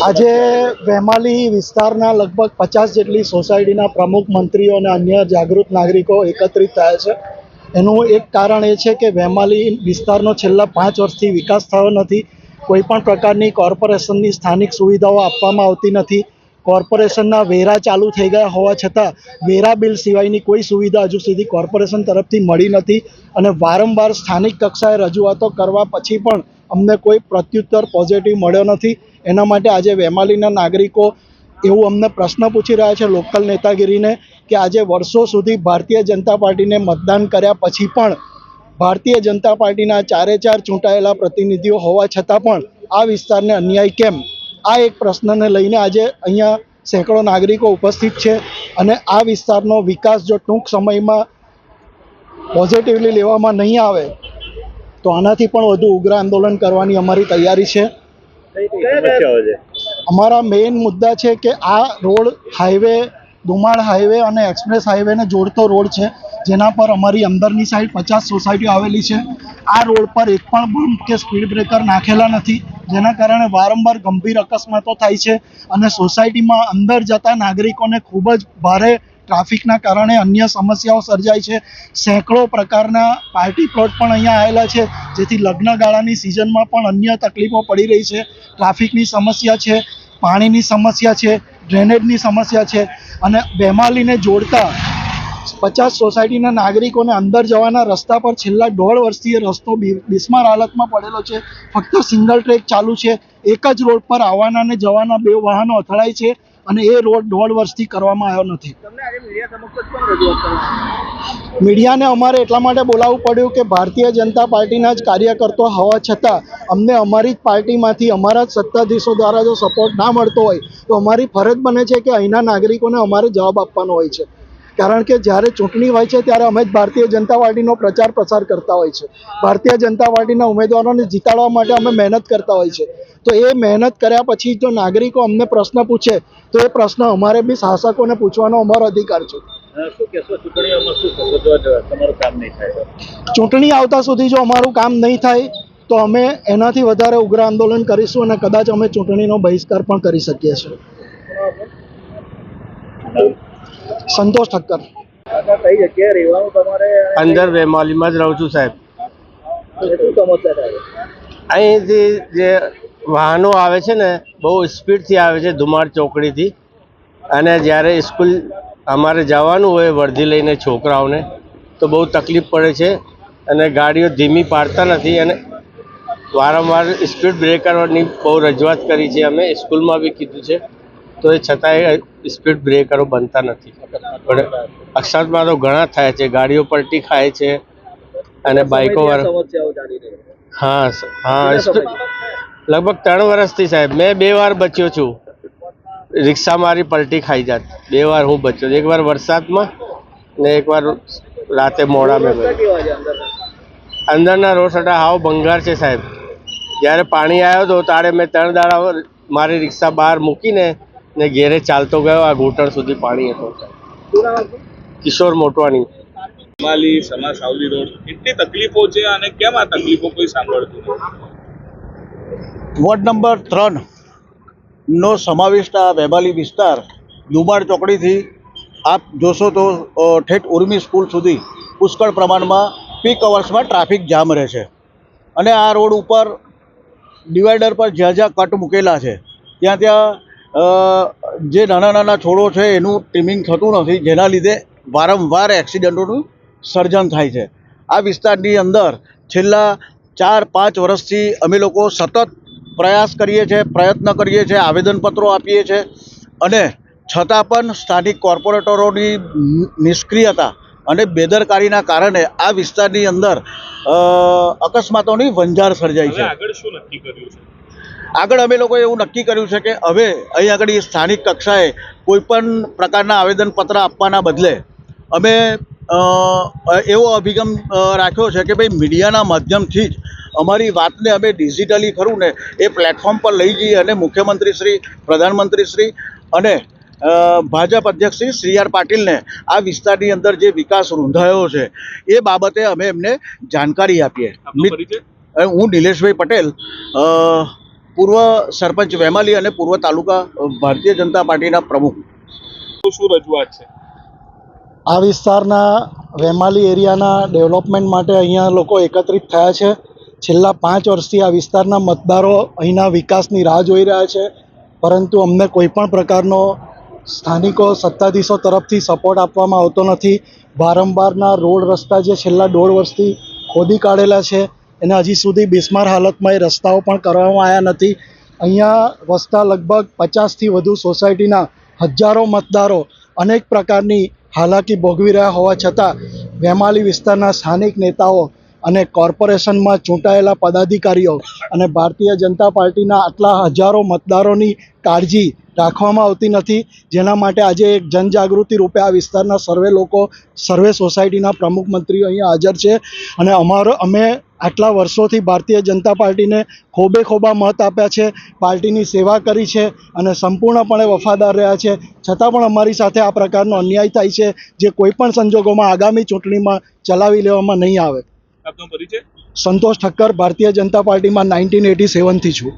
આજે વેમાલી વિસ્તારના લગભગ પચાસ જેટલી સોસાયટીના પ્રમુખ મંત્રીઓ અને અન્ય જાગૃત નાગરિકો એકત્રિત થયા છે. એનું એક કારણ એ છે કે વેમાલી વિસ્તારનો છેલ્લા પાંચ વર્ષથી વિકાસ થયો નથી. કોઈ પણ પ્રકારની કોર્પોરેશનની સ્થાનિક સુવિધાઓ આપવામાં આવતી નથી. કોર્પોરેશનના વેરા ચાલુ થઈ ગયા હોવા છતાં વેરા બિલ સિવાયની કોઈ સુવિધા હજુ સુધી કોર્પોરેશન તરફથી મળી નથી અને વારંવાર સ્થાનિક કક્ષાએ રજૂઆતો કરવા પછી પણ અમને કોઈ પ્રત્યુત્તર પોઝિટિવ મળ્યો નથી. એના માટે આજે વેમાલીના નાગરિકો એવું અમને પ્રશ્ન પૂછી રહ્યા છે લોકલ નેતાગીરીને કે આજે વર્ષો સુધી ભારતીય જનતા પાર્ટીને મતદાન કર્યા પછી પણ ભારતીય જનતા પાર્ટીના ચારે ચાર ચૂંટાયેલા પ્રતિનિધિઓ હોવા છતાં પણ આ વિસ્તારને અન્યાય કેમ? આ એક પ્રશ્નને લઈને આજે અહીંયા સેંકડો નાગરિકો ઉપસ્થિત છે અને આ વિસ્તારનો વિકાસ જો ટૂંક સમયમાં પોઝિટિવલી લેવામાં નહીં આવે તો આનાથી પણ વધુ ઉગ્ર આંદોલન કરવાની અમારી તૈયારી છે. અમારા મેઇન મુદ્દા છે કે આ રોડ હાઈવે ધુમાળ હાઈવે અને એક્સપ્રેસ હાઈવેને જોડતો રોડ છે જેના પર અમારી અંદરની સાઈડ પચાસ સોસાયટીઓ આવેલી છે. આ રોડ પર એક પણ બમ્પ કે સ્પીડ બ્રેકર નાખેલા નથી જેના કારણે વારંવાર ગંભીર અકસ્માતો થાય છે અને સોસાયટીમાં અંદર જતા નાગરિકોને ખૂબ જ ભારે ટ્રાફિકના કારણે અન્ય સમસ્યાઓ સર્જાય છે. સેંકડો પ્રકારના પાર્ટી પ્લોટ પણ અહીંયા આવેલા છે. જેથી લગ્નગાળાની સિઝનમાં પણ અન્ય તકલીફો પડી રહી છે. ટ્રાફિકની સમસ્યા છે, પાણીની સમસ્યા છે, ડ્રેનેજની સમસ્યા છે અને બેમાલીને જોડતા પચાસ સોસાયટીના નાગરિકોને અંદર જવાના રસ્તા પર છેલ્લા દોઢ વર્ષથી એ રસ્તો બિસ્માર હાલતમાં પડેલો છે. ફક્ત સિંગલ ટ્રેક ચાલુ છે. એક જ રોડ પર આવવાના અને જવાના બે વાહનો અથડાય છે. અને એ રોડ દોઢ વર્ષથી કરવામાં આવ્યો નથી. મીડિયાને અમારે એટલા માટે બોલાવવું પડ્યું કે ભારતીય જનતા પાર્ટીના જ કાર્યકર્તો હોવા છતાં અમને અમારી જ પાર્ટીમાંથી અમારા જ સત્તાધીશો દ્વારા જો સપોર્ટ ના મળતો હોય તો અમારી ફરજ બને છે કે અહીંના નાગરિકોને અમારે જવાબ આપવાનો હોય છે. કારણ કે જ્યારે ચૂંટણી હોય છે ત્યારે અમે જ ભારતીય જનતા પાર્ટીનો પ્રચાર પ્રસાર કરતા હોય છે. ભારતીય જનતા પાર્ટીના ઉમેદવારોને જીતાડવા માટે અમે મહેનત કરતા હોય છે. તો એ મહેનત કર્યા પછી જો નાગરિકો અમને પ્રશ્ન પૂછે તો એ પ્રશ્ન અમારે બી શાસકોને પૂછવાનો અમારો અધિકાર છે. ચૂંટણી આવતા સુધી જો અમારું કામ નહીં થાય તો અમે એનાથી વધારે ઉગ્ર આંદોલન કરીશું અને કદાચ અમે ચૂંટણીનો બહિષ્કાર પણ કરી શકીએ છીએ. સંતોષ ઠક્કર. અંદર વેમાલીમાં જ રહું છું સાહેબ. અહીંથી જે વાહનો આવે છે ને બહુ સ્પીડથી આવે છે ધુમાડ ચોકડીથી. અને જ્યારે સ્કૂલ અમારે જવાનું હોય વર્ધી લઈને છોકરાઓને તો બહુ તકલીફ પડે છે અને ગાડીઓ ધીમી પાડતા નથી અને વારંવાર સ્પીડ બ્રેકરોની બહુ રજૂઆત કરી છે. અમે સ્કૂલમાં બી કીધું છે તો એ છતાંય સ્પીડ બ્રેકરો બનતા નથી. પણ અકસ્માતમાં તો ઘણા થાય છે ગાડીઓ પલટી ખાય છે અને બાઇકો વાળા હા હા? લગભગ ત્રણ વર્ષથી સાહેબ મેં બે વાર બચ્યો છું. રિક્ષા મારી પલટી ખાઈ જાત. બે વાર હું બચ્યો. એક વાર વરસાદમાં ને એક વાર રાતે મોડા મેં અંદરના? રોડ સટા હાવ ભંગાર છે સાહેબ. જ્યારે પાણી આવ્યો હતો તારે મેં ત્રણ દાડા મારી રિક્ષા બહાર મૂકીને ને ઘેરે ચાલતો ગયો. આ ઘૂંટણ સુધી પાણી હતું? કિશોર મોટવાણી. માલી સમા સાવલી રોડ. કેટલી તકલીફો છે અને કેમ આ તકલીફો કોઈ સાંભળતું નથી? વોર્ડ નંબર ત્રણનો સમાવિષ્ટ આ વેબાલી વિસ્તાર દુમાડ ચોકડીથી આપ જોશો તો ઠેઠ ઉર્મી સ્કૂલ સુધી પુષ્કળ પ્રમાણમાં પીક અવર્સમાં ટ્રાફિક જામ રહે છે. અને આ રોડ ઉપર ડિવાઈડર પર જ્યાં જ્યાં કટ મૂકેલા છે, ત્યાં ત્યાં જે નાના નાના છોડો છે એનું ટ્રીમિંગ થતું નથી, જેના લીધે વારંવાર એક્સિડન્ટોનું સર્જન થાય છે. આ વિસ્તારની અંદર છેલ્લા ચાર પાંચ વર્ષથી અમે લોકો સતત પ્રયાસ કરીએ છીએ પ્રયત્ન કરીએ છીએ આવેદનપત્રો આપીએ છીએ. અને છતાં પણ સ્થાનિક કોર્પોરેટરોની નિષ્ક્રિયતા અને બેદરકારીના કારણે આ વિસ્તારની અંદર અકસ્માતોની વંજાર સર્જાઈ છે. આગળ શું નક્કી કર્યું છે? આગળ અમે લોકોએ એવું નક્કી કર્યું છે કે હવે અહીં આગળ સ્થાનિક કક્ષાએ કોઈપણ પ્રકારના આવેદનપત્ર આપવાના બદલે અમે એવો અભિગમ રાખ્યો છે કે ભાઈ મીડિયાના માધ્યમથી જ અમારી વાતને અમે ડિજિટલી ખરું ને એ પ્લેટફોર્મ પર લઈ જઈએ અને મુખ્યમંત્રી શ્રી પ્રધાનમંત્રી શ્રી અને ભાજપ અધ્યક્ષ શ્રી સી આર પાટીલને આ વિસ્તારની અંદર જે વિકાસ રૂંધાયો છે એ બાબતે અમે એમને જાણકારી આપીએ. હું નિલેશભાઈ પટેલ અ, પૂર્વ સરપંચ વેમાલી અને પૂર્વ તાલુકા ભારતીય જનતા પાર્ટીના પ્રમુખ. શું રજૂઆત છે? આ વિસ્તારના વેમાલી એરિયાના ડેવલપમેન્ટ માટે અહીંયા લોકો એકત્રિત થયા છે. છેલ્લા પાંચ વર્ષથી આ વિસ્તારના મતદારો અહીંના વિકાસની રાહ જોઈ રહ્યા છે. પરંતુ અમને કોઈપણ પ્રકારનો સ્થાનિકો, સત્તાધીશો તરફથી સપોર્ટ આપવામાં આવતો નથી. વારંવારના રોડ રસ્તા જે છેલ્લા દોઢ વર્ષથી ખોદી કાઢેલા છે, એને હજી સુધી બિસ્માર હાલતમાં એ રસ્તાઓ પણ કરવામાં આવ્યા નથી. અહીંયા વસતા લગભગ પચાસથી વધુ સોસાયટીના હજારો મતદારો અનેક પ્રકારની હાલાકી ભોગવી રહ્યા હોવા છતાં વેમાલી વિસ્તારના સ્થાનિક નેતાઓ અને કોર્પોરેશનમાં ચૂંટાયેલા પદાધિકારીઓ અને ભારતીય જનતા પાર્ટીના આટલા હજારો મતદારોની કાળજી રાખવામાં આવતી નથી. જેના માટે આજે એક જનજાગૃતિ રૂપે આ વિસ્તારના સર્વે લોકો સર્વે સોસાયટીના પ્રમુખ મંત્રીઓ અહીંયા હાજર છે. અને અમારો અમે આટલા વર્ષોથી ભારતીય જનતા પાર્ટીને ખોબે ખોબા મત આપ્યા છે પાર્ટીની સેવા કરી છે અને સંપૂર્ણપણે વફાદાર રહ્યા છે. છતાં પણ અમારી સાથે આ પ્રકારનો અન્યાય થાય છે જે કોઈ પણ સંજોગોમાં આગામી ચૂંટણીમાં ચલાવી લેવામાં નહીં આવે. સંતોષ ઠક્કર ભારતીય જનતા પાર્ટીમાં નાઇન્ટીન એટી સેવનથી છું.